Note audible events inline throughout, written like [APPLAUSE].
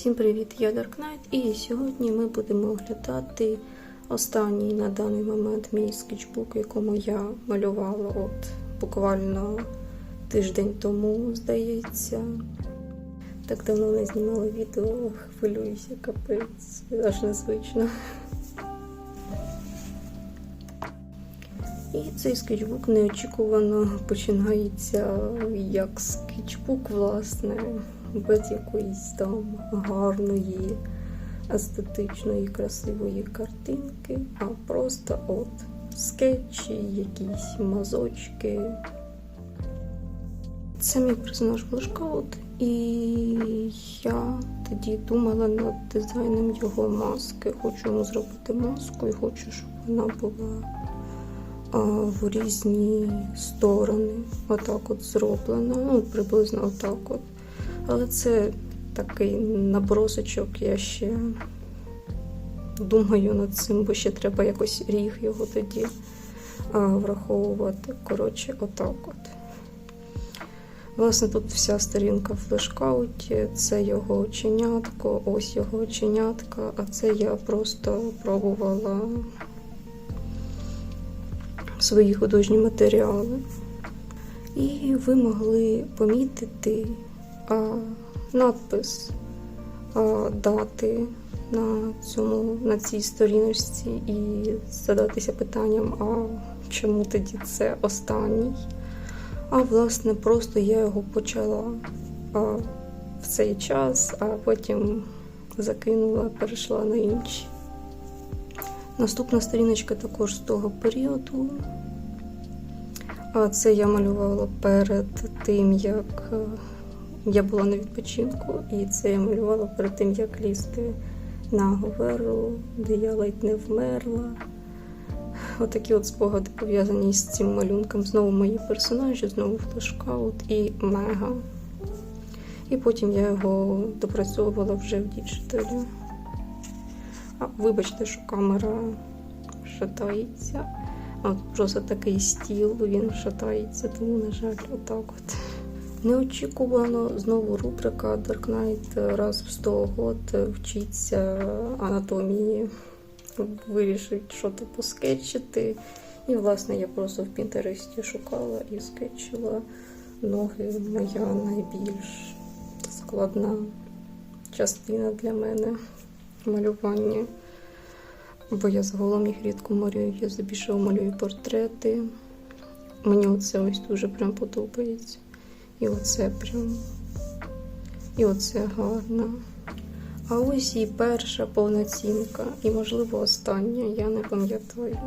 Всім привіт, я Knight і сьогодні ми будемо оглядати останній на даний момент мій скетчбук, якому я малювала от буквально тиждень тому, здається. Так давно не знімала відео, хвилююся, капець, аж незвично. І цей скетчбук неочікувано починається як скетчбук, власне, без якоїсь там гарної, естетичної, красивої картинки, а просто от скетчі, якісь мазочки. Це мій персонаж Блешкаут, і я тоді думала над дизайном його маски. Хочу йому зробити маску і хочу, щоб вона була а, в різні сторони. Отак от зроблена. Ну, приблизно отак от. Але це такий набросочок, я ще думаю над цим, бо ще треба якось ріг його тоді а, враховувати. Коротше, отак от. Власне, тут вся сторінка в флешкауті, це його оченятко, ось його оченятка, а це я просто пробувала свої художні матеріали. І ви могли помітити надпис дати на, цьому, на цій сторіночці і задатися питанням, а чому тоді це останній? А власне, просто я його почала в цей час, а потім закинула, перейшла на інші. Наступна сторіночка також з того періоду. Це я малювала перед тим, як е, я була на відпочинку, і це я малювала перед тим, як лізти на Говеру, де я ледь не вмерла. Отакі от спогади пов'язані з цим малюнком. Знову мої персонажі, знову флешкаут і мега. І потім я його допрацьовувала вже в діджиталі. А, вибачте, що камера шатається. А от просто такий стіл, він шатається, тому, на жаль, отак от. Неочікувано знову рубрика Dark Knight раз в 100 год вчиться анатомії, вирішить, що то поскетчити. І, власне, я просто в Пінтересті шукала і скетчила ноги моя найбільш складна частина для мене малювання. Бо я загалом їх рідко малюю, я здебільшого малюю портрети. Мені оце ось дуже прям подобається. І оце прям. І оце гарно. А ось і перша повноцінка, і, можливо, остання, я не пам'ятаю.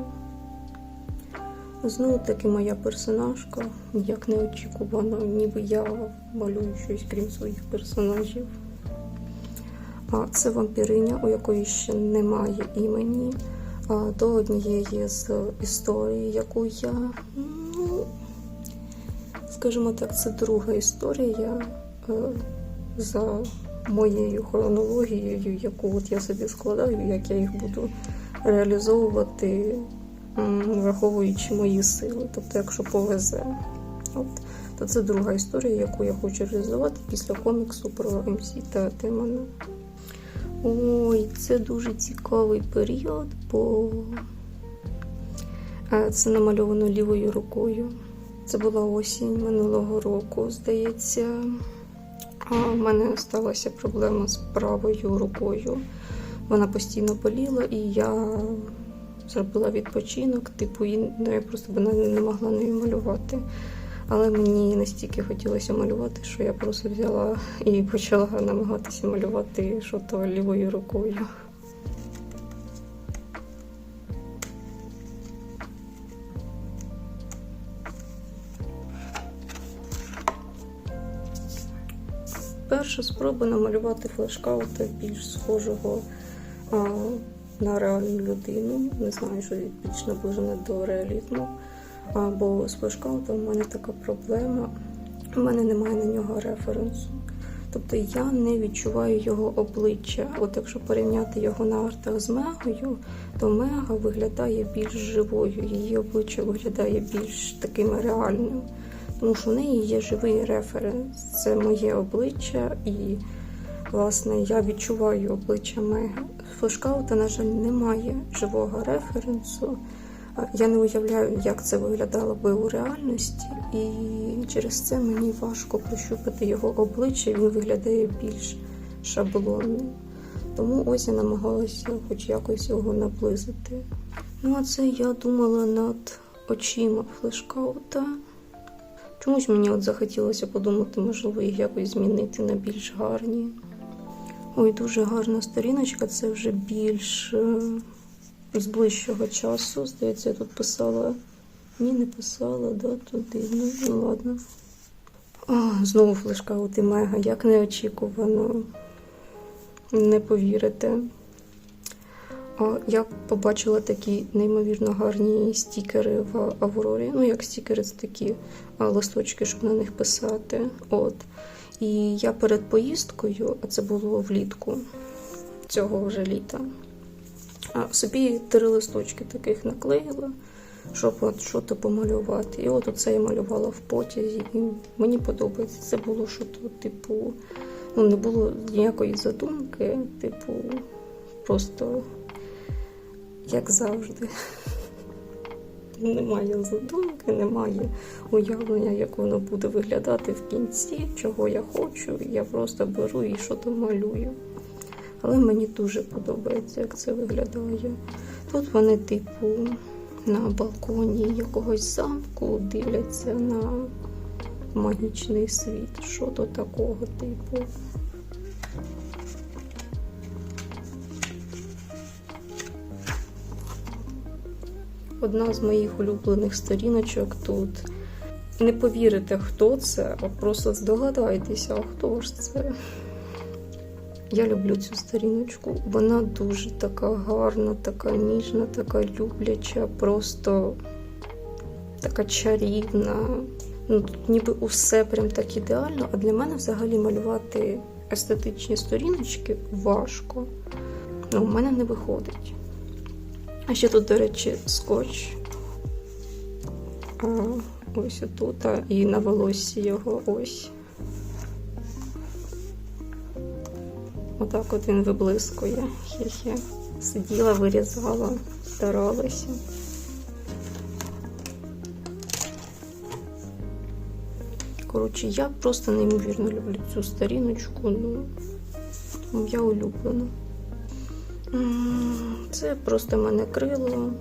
Знову таки моя персонажка, як неочікувано, ніби я малюю щось крім своїх персонажів. А це вампіриня, у якої ще немає імені. А, до однієї з історій, яку я, скажімо так, це друга історія е, за моєю хронологією, яку от я собі складаю, як я їх буду реалізовувати, враховуючи мої сили. Тобто, якщо повезе. От. То це друга історія, яку я хочу реалізувати після коміксу про МС та Тимона. Ой, це дуже цікавий період, бо е, це намальовано лівою рукою. Це була осінь минулого року, здається. А в мене сталася проблема з правою рукою. Вона постійно боліла, і я зробила відпочинок, типу, і ну, я просто б не могла нею малювати. Але мені настільки хотілося малювати, що я просто взяла і почала намагатися малювати що то лівою рукою. Перша спроба намалювати флешкаута більш схожого а, на реальну людину. Не знаю, що більш наближене до реалізму. Бо з флешкаутом у мене така проблема. У мене немає на нього референсу. Тобто я не відчуваю його обличчя. От якщо порівняти його на артах з Мегою, то Мега виглядає більш живою, її обличчя виглядає більш таким реальним. Тому що в неї є живий референс. Це моє обличчя, і власне, я відчуваю обличчя Меги. Флешкаута, на жаль, немає живого референсу. Я не уявляю, як це виглядало би у реальності, і через це мені важко прощупати його обличчя. Він виглядає більш шаблонним. Тому ось я намагалася хоч якось його наблизити. Ну, а це я думала над очима флешкаута. Чомусь мені от захотілося подумати, можливо, їх якось змінити на більш гарні. Ой, дуже гарна сторіночка, це вже більш е, з ближчого часу. Здається, я тут писала. Ні, не писала, да, туди. Ну, ну ладно. А, знову флешкаут і мега, як неочікувано. Не повірите. Я побачила такі неймовірно гарні стікери в Аврорі. Ну, як стікери, це такі листочки, щоб на них писати. От. І я перед поїздкою, а це було влітку цього вже літа, собі три листочки таких наклеїла, щоб от щось помалювати. І от оце я малювала в потязі. І мені подобається. Це було що то, типу, ну не було ніякої задумки, типу, просто як завжди. Немає задумки, немає уявлення, як воно буде виглядати в кінці, чого я хочу. Я просто беру і що то малюю. Але мені дуже подобається, як це виглядає. Тут вони, типу, на балконі якогось замку дивляться на магічний світ. Що то такого, типу. Одна з моїх улюблених сторіночок тут. Не повірите, хто це, а просто здогадайтеся, а хто ж це. Я люблю цю сторіночку. Вона дуже така гарна, така ніжна, така любляча, просто така чарівна. Ну, Тут ніби усе прям так ідеально, а для мене взагалі малювати естетичні сторіночки важко. Ну, у мене не виходить. А ще тут, до речі, скотч. А, ось отут, а, і на волоссі його ось. Отак от він виблискує. Хе-хе. Сиділа, вирізала, старалася. Коротше, я просто неймовірно люблю цю сторіночку. Ну, я улюблена. Це просто мене крило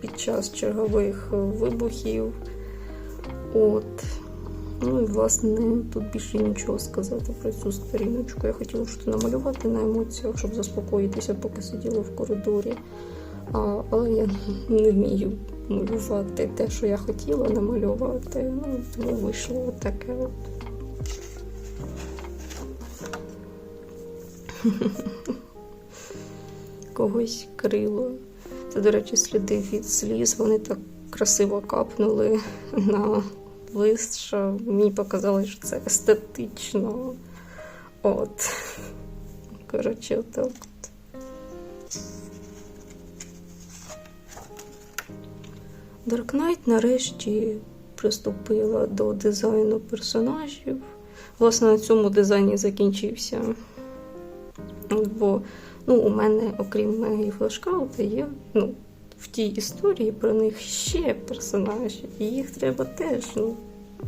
під час чергових вибухів. От. Ну і власне тут більше нічого сказати про цю сторіночку. Я хотіла щось намалювати на емоціях, щоб заспокоїтися, поки сиділа в коридорі. А, але я не вмію малювати те, що я хотіла намалювати. Ну, тому вийшло таке от. [LAUGHS] когось крило. Це, до речі, сліди від сліз. Вони так красиво капнули на лист, що мені показалось, що це естетично. От. Коротше, так. Dark Knight нарешті приступила до дизайну персонажів. Власне, на цьому дизайні закінчився. Бо Ну, у мене, окрім Мегі флешкаута, є ну, в тій історії про них ще персонажі, і їх треба теж ну,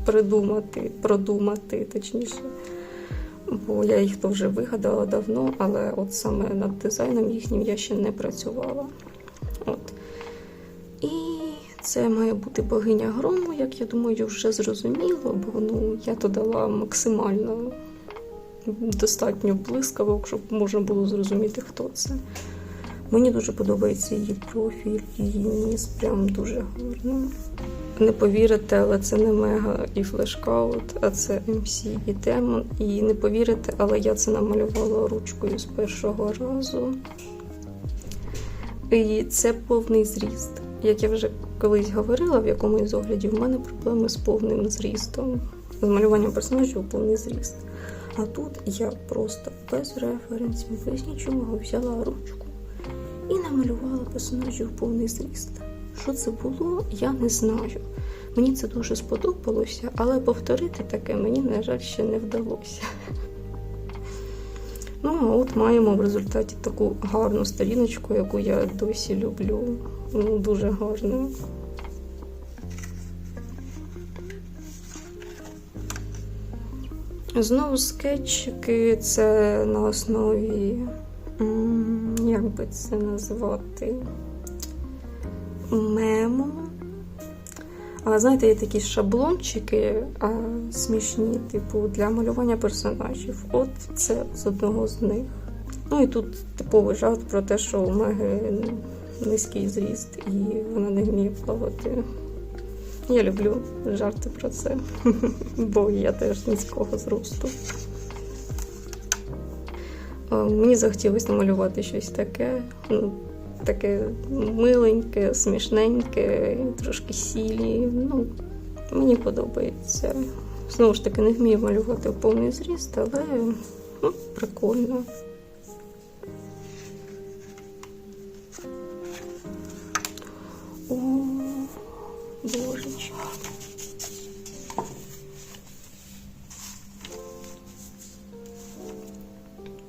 придумати, продумати, точніше. Бо я їх то вже вигадала давно, але от саме над дизайном їхнім я ще не працювала. От. І це має бути богиня грому, як я думаю, вже зрозуміло, бо ну, я то дала максимально достатньо блискавок, щоб можна було зрозуміти, хто це. Мені дуже подобається її профіль, її ніс прям дуже гарно. Не повірите, але це не мега і флешкаут, а це MC і демон. І не повірите, але я це намалювала ручкою з першого разу. І це повний зріст. Як я вже колись говорила, в якомусь з оглядів, в мене проблеми з повним зрістом. З малюванням персонажів повний зріст. А тут я просто без референсів, без нічого взяла ручку і намалювала персонажів повний зріст. Що це було, я не знаю. Мені це дуже сподобалося, але повторити таке мені, на жаль, ще не вдалося. [LAUGHS] Ну, а от маємо в результаті таку гарну сторіночку, яку я досі люблю. Ну, дуже гарно. Знову скетчики це на основі, як би це назвати, мему. А знаєте, є такі шаблончики а, смішні, типу, для малювання персонажів. От це з одного з них. Ну і тут типовий жарт про те, що у Меги низький зріст і вона не вміє плавати. Я люблю жарти про це, [LAUGHS] бо я теж низького зросту. Мені захотілося намалювати щось таке, ну, таке миленьке, смішненьке, трошки сілі. Ну, мені подобається. Знову ж таки, не вмію малювати в повний зріст, але ну, прикольно. Божечки.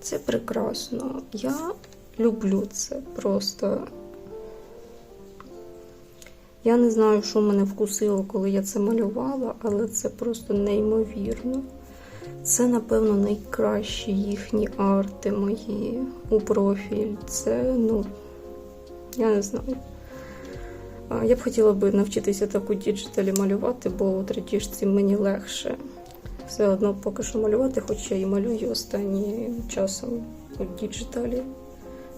Це прекрасно. Я люблю це просто. Я не знаю, що мене вкусило, коли я це малювала, але це просто неймовірно. Це, напевно, найкращі їхні арти мої у профіль. Це, ну, я не знаю. Я б хотіла би навчитися так у діджиталі малювати, бо у третішці мені легше. Все одно поки що малювати, хоча і малюю останнім часом у діджиталі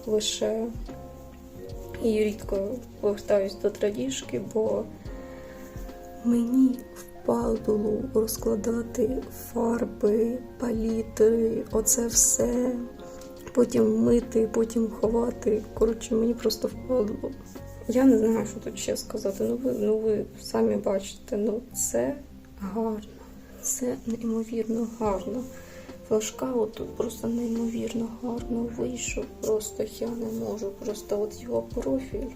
лише і рідко повертаюсь до традішки, бо мені впадло розкладати фарби, палітри, оце все. Потім мити, потім ховати. Коротше, мені просто впадло. Я не знаю, що тут ще сказати. Ну ви, ну ви самі бачите, ну це гарно. Це неймовірно гарно. Флешкаут тут просто неймовірно гарно вийшов. Просто я не можу. Просто от його профіль.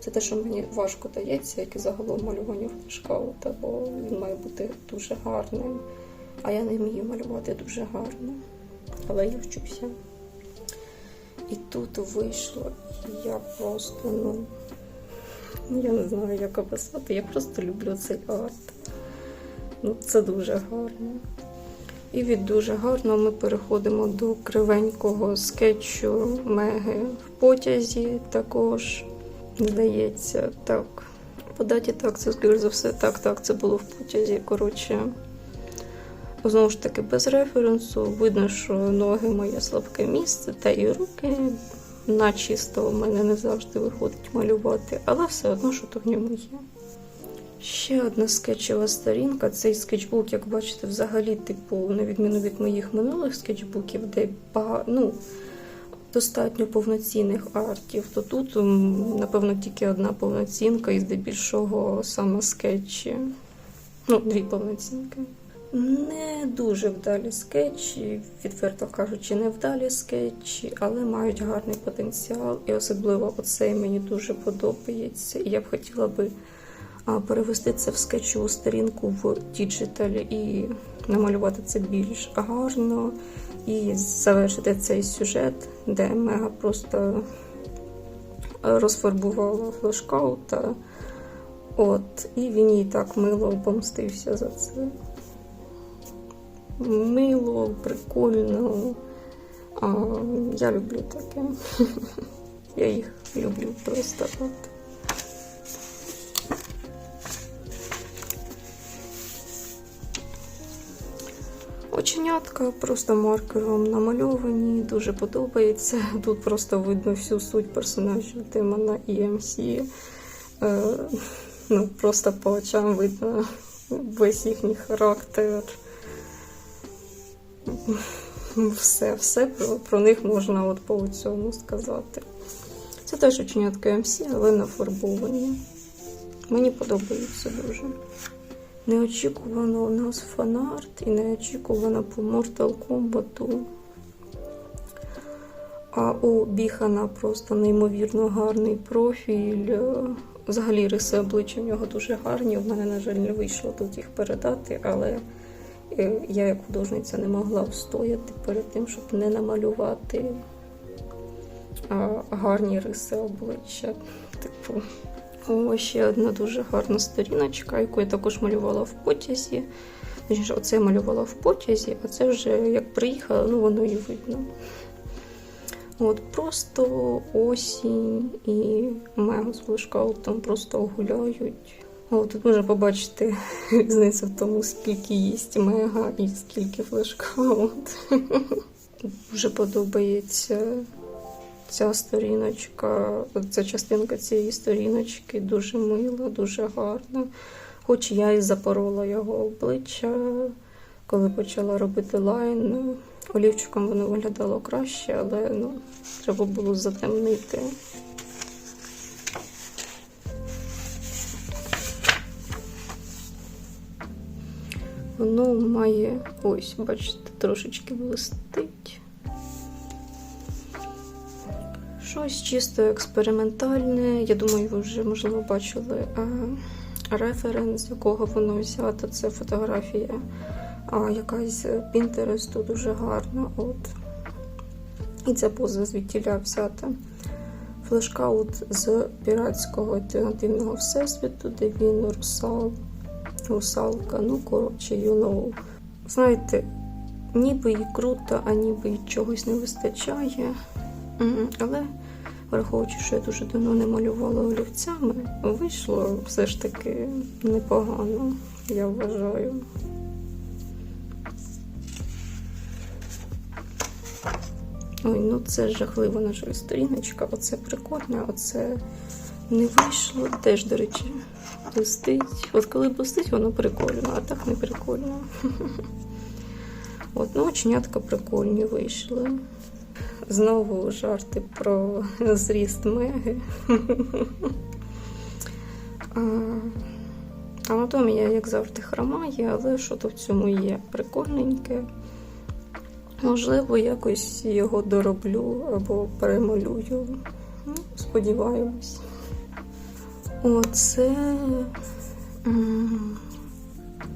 Це те, що мені важко дається, як і загалом малювання флешкаута, бо він має бути дуже гарним. А я не вмію малювати дуже гарно. Але я вчуся. І тут вийшло, і я просто, ну, я не знаю, як описати. Я просто люблю цей арт. Ну, це дуже гарно. І від дуже гарно ми переходимо до кривенького скетчу Меги в потязі також. Здається, так. По даті так, це скоріш за все, так, так, це було в потязі. Коротше, знову ж таки, без референсу. Видно, що ноги моє слабке місце, та і руки начисто у мене не завжди виходить малювати, але все одно, що то в ньому є. Ще одна скетчева сторінка. Цей скетчбук, як бачите, взагалі, типу, на відміну від моїх минулих скетчбуків, де багато, ну, достатньо повноцінних артів, то тут, напевно, тільки одна повноцінка і здебільшого саме скетчі. Ну, дві повноцінки. Не дуже вдалі скетчі, відверто кажучи, не вдалі скетчі, але мають гарний потенціал. І особливо оцей мені дуже подобається. І я б хотіла би перевести це в скетчову сторінку в діджиталі і намалювати це більш гарно. І завершити цей сюжет, де Мега просто розфарбувала флешкаута. От, і він їй так мило помстився за це. Мило, прикольно. А, я люблю таке. [LAUGHS] Я їх люблю просто. От. Оченятка просто маркером намальовані, дуже подобається. Тут просто видно всю суть персонажів Тимона і МС. Е, ну, просто по очам видно весь їхній характер. Все, все про, про них можна от по цьому сказати. Це теж оченятка МС, але нафарбовані. Мені подобається дуже. Неочікувано у нас фанарт і неочікувано по Mortal Kombat. А у Біхана просто неймовірно гарний профіль. Взагалі риси обличчя в нього дуже гарні. У мене, на жаль, не вийшло тут їх передати, але е, я як художниця не могла встояти перед тим, щоб не намалювати гарні риси обличчя. Типу, о, ще одна дуже гарна сторіночка, яку я також малювала в потязі. Точніше, оце я малювала в потязі, а це вже як приїхала, ну воно і видно. От просто осінь і мега з флешкаутом просто гуляють. О, тут можна побачити [LAUGHS] різницю в тому, скільки їсть мега і скільки флешкаут. [LAUGHS] Дуже подобається ця сторіночка, ця частинка цієї сторіночки дуже мила, дуже гарна. Хоч я і запорола його обличчя, коли почала робити лайн. Олівчиком воно виглядало краще, але ну, треба було затемнити. Воно має, ось, бачите, трошечки блистить. Щось чисто експериментальне. Я думаю, ви вже, можливо, бачили а, референс, якого воно взято. Це фотографія а, якась Пінтересту дуже гарна. От. І ця поза звідтіля взята. Флешкаут з піратського альтернативного всесвіту, де він русал, русалка. Ну, коротше, you know. Знаєте, ніби і круто, а ніби і чогось не вистачає. Але враховуючи, що я дуже давно не малювала олівцями, вийшло все ж таки непогано, я вважаю. Ой, ну це жахлива, на сторіночка. Оце прикольне, оце не вийшло. Теж, до речі, блистить. От коли блистить, воно прикольно, а так не прикольно. От, ну, оченятка прикольні вийшли. Знову жарти про зріст Меги. Анатомія, як завжди, хромає, але що то в цьому є прикольненьке. Можливо, якось його дороблю або перемалюю. Ну, Сподіваємось. Оце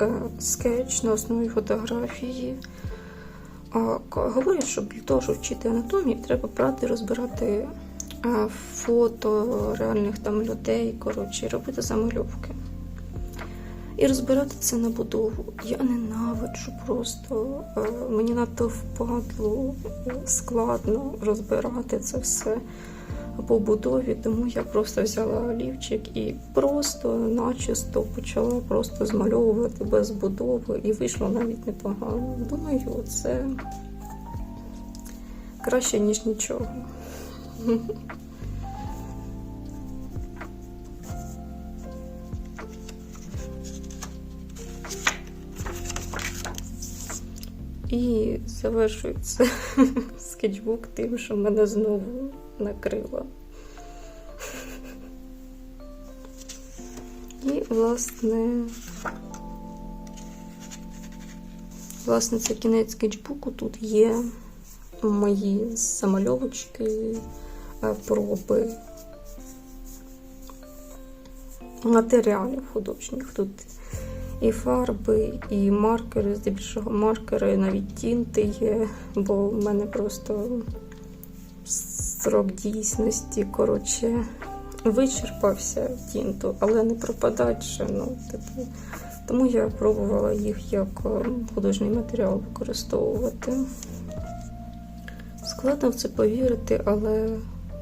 е, скетч на основі фотографії. Говорять, що для того, щоб вчити анатомію, треба брати, розбирати фото реальних там людей, коротше, робити замальовки. І розбирати це на будову. Я ненавиджу просто. е, Мені надто впадло, е, складно розбирати це все по будові, тому я просто взяла олівчик і просто начисто почала просто змальовувати без будови, і вийшло навіть непогано. Думаю, це краще, ніж нічого. І завершується [LAUGHS] скетчбук тим, що мене знову накрило. І, власне, власне, це кінець скетчбуку. Тут є мої замальовочки, е, проби матеріалів художніх. Тут і фарби, і маркери, здебільшого маркери, навіть тінти є, бо в мене просто срок дійсності, коротше, вичерпався тінту, але не пропадать ще. Ну, типу. Тому я пробувала їх як е, художній матеріал використовувати. Складно в це повірити, але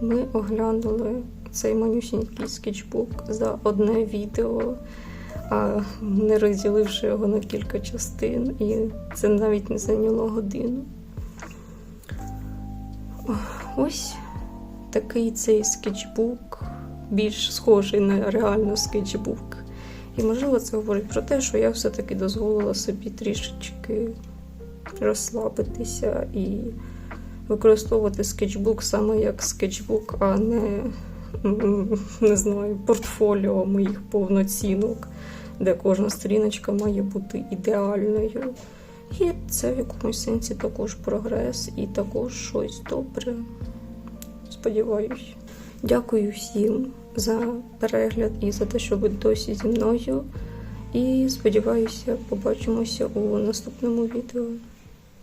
ми оглянули цей манюсінький скетчбук за одне відео не розділивши його на кілька частин, і це навіть не зайняло годину. Ось такий цей скетчбук, більш схожий на реально скетчбук. І, можливо, це говорить про те, що я все-таки дозволила собі трішечки розслабитися і використовувати скетчбук саме як скетчбук, а не, не знаю, портфоліо моїх повноцінок де кожна сторіночка має бути ідеальною. І це в якомусь сенсі також прогрес і також щось добре. Сподіваюсь. Дякую всім за перегляд і за те, що ви досі зі мною. І сподіваюся, побачимося у наступному відео.